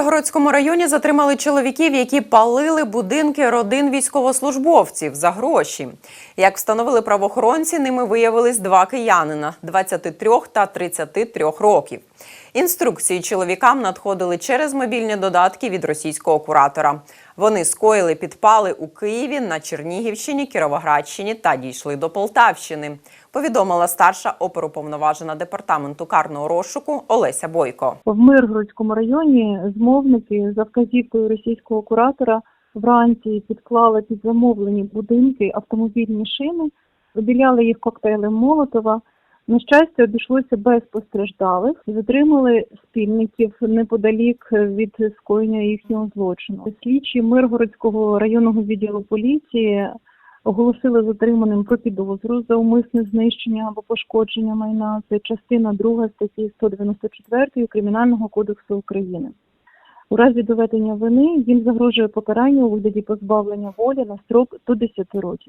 Миргородському районі затримали чоловіків, які палили будинки родин військовослужбовців за гроші. Як встановили правоохоронці, ними виявились два киянина 23 та 33 років. Інструкції чоловікам надходили через мобільні додатки від російського куратора. Вони скоїли підпали у Києві, на Чернігівщині, Кіровоградщині та дійшли до Полтавщини. Повідомила старша оперуповноважена департаменту карного розшуку Олеся Бойко. В Миргородському районі змовники за вказівкою російського куратора вранці підклали під замовлені будинки автомобільні шини, обіляли їх коктейлем Молотова. На щастя, обійшлося без постраждалих. Затримали спільників неподалік від скоєння їхнього злочину. Слідчі Миргородського районного відділу поліції оголосили затриманим про підозру за умисне знищення або пошкодження майна. Це частина 2 статті 194 Кримінального кодексу України. У разі доведення вини їм загрожує покарання у вигляді позбавлення волі на строк до 10 років.